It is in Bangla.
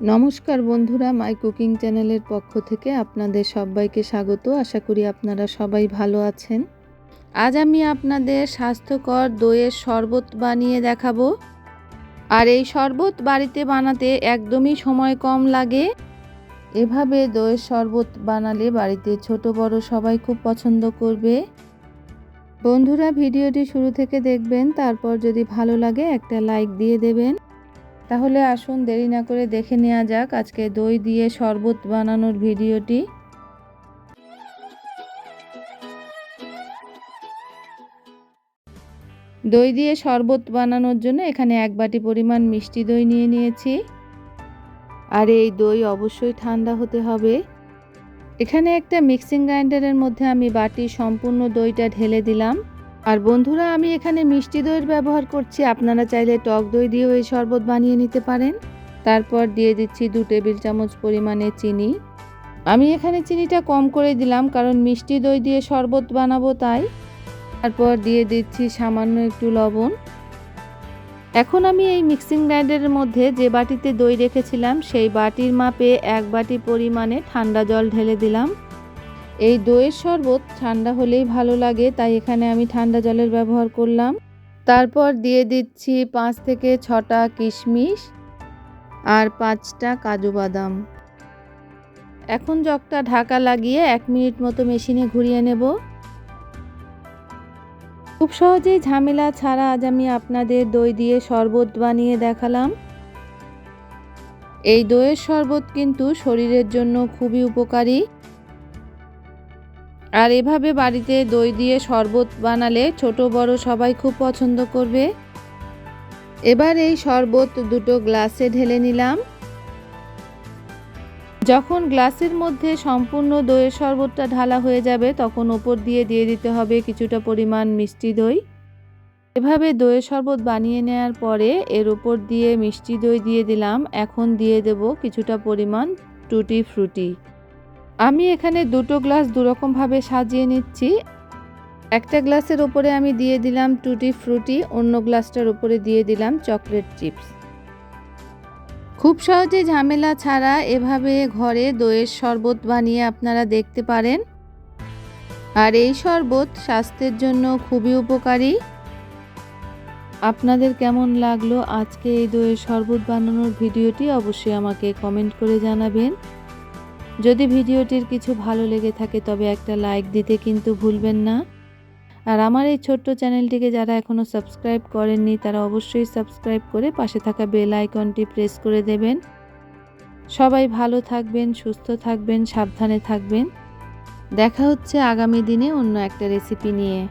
নমস্কার বন্ধুরা, মাই কুকিং চ্যানেলের পক্ষ থেকে আপনাদের সবাইকে স্বাগত। আশা করি আপনারা সবাই ভালো আছেন। আজ আমি আপনাদের স্বাস্থ্যকর দইয়ের শরবত বানিয়ে দেখাবো। আর এই শরবত বাড়িতে বানাতে একদমই সময় কম লাগে। এভাবে দইয়ের শরবত বানালে বাড়িতে ছোট, বড় সবাই খুব পছন্দ করবে। বন্ধুরা, ভিডিওটি শুরু থেকে দেখবেন, তারপর যদি ভালো লাগে একটা লাইক দিয়ে দেবেন। তাহলে আসুন দেরি না করে দেখে নেওয়া যাক আজকে দই দিয়ে শরবত বানানোর ভিডিওটি। দই দিয়ে শরবত বানানোর জন্য এখানে এক বাটি পরিমাণ মিষ্টি দই নিয়ে নিয়েছি। আর এই দই অবশ্যই ঠান্ডা হতে হবে। এখানে একটা মিক্সিং গ্রাইন্ডারের মধ্যে আমি বাটি সম্পূর্ণ দইটা ঢেলে দিলাম। আর বন্ধুরা, আমি এখানে মিষ্টি দইয়ের ব্যবহার করছি। আপনারা চাইলে টক দই দিয়েও এই শরবত বানিয়ে নিতে পারেন। তারপর দিয়ে দিচ্ছি দু টেবিল চামচ পরিমাণে চিনি। আমি এখানে চিনিটা কম করে দিলাম, কারণ মিষ্টি দই দিয়ে শরবত বানাবো তাই। তারপর দিয়ে দিচ্ছি সামান্য একটু লবণ। এখন আমি এই মিক্সিং গ্রাইন্ডারের মধ্যে যে বাটিতে দই রেখেছিলাম, সেই বাটির মাপে এক বাটি পরিমাণে ঠান্ডা জল ঢেলে দিলাম। এই দইয়ের শরবত ঠান্ডা হলেই ভালো লাগে, তাই এখানে আমি ঠান্ডা জলের ব্যবহার করলাম। তারপর দিয়ে দিচ্ছি পাঁচ থেকে ছটা কিশমিশ আর পাঁচটা কাজু বাদাম। এখন জগটা ঢাকা লাগিয়ে এক মিনিট মতো মেশিনে ঘুরিয়ে নেব। খুব সহজেই ঝামেলা ছাড়া আজ আমি আপনাদের দই দিয়ে শরবত বানিয়ে দেখালাম। এই দইয়ের শরবত কিন্তু শরীরের জন্য খুবই উপকারী। আর এভাবে বাড়িতে দই দিয়ে শরবত বানালে ছোট বড় সবাই খুব পছন্দ করবে। এবার এই শরবত দুটো গ্লাসে ঢেলে নিলাম। যখন গ্লাসের মধ্যে সম্পূর্ণ দইয়ের শরবতটা ঢালা হয়ে যাবে, তখন ওপর দিয়ে দিয়ে দিতে হবে কিছুটা পরিমাণ মিষ্টি দই। এভাবে দইয়ের শরবত বানিয়ে নেওয়ার পরে এর উপর দিয়ে মিষ্টি দই দিয়ে দিলাম। এখন দিয়ে দেব কিছুটা পরিমাণ টুটি ফ্রুটি। আমি এখানে দুটো গ্লাস দুরকমভাবে সাজিয়ে নিচ্ছি। একটা গ্লাসের ওপরে আমি দিয়ে দিলাম টুটি ফ্রুটি, অন্য গ্লাসটার উপরে দিয়ে দিলাম চকলেট চিপস। খুব সহজে ঝামেলা ছাড়া এভাবে ঘরে দইয়ের শরবত বানিয়ে আপনারা দেখতে পারেন। আর এই শরবত স্বাস্থ্যের জন্য খুবই উপকারী। আপনাদের কেমন লাগল আজকে এই দইয়ের শরবত বানানোর ভিডিওটি অবশ্যই আমাকে কমেন্ট করে জানাবেন। যদি ভিডিওটির কিছু ভালো লেগে থাকে, তবে একটা লাইক দিতে কিন্তু ভুলবেন না। আর আমার এই ছোট্ট চ্যানেলটিকে যারা এখনও সাবস্ক্রাইব করেননি, তারা অবশ্যই সাবস্ক্রাইব করে পাশে থাকা বেল আইকনটি প্রেস করে দেবেন। সবাই ভালো থাকবেন, সুস্থ থাকবেন, সাবধানে থাকবেন। দেখা হচ্ছে আগামী দিনে অন্য একটা রেসিপি নিয়ে।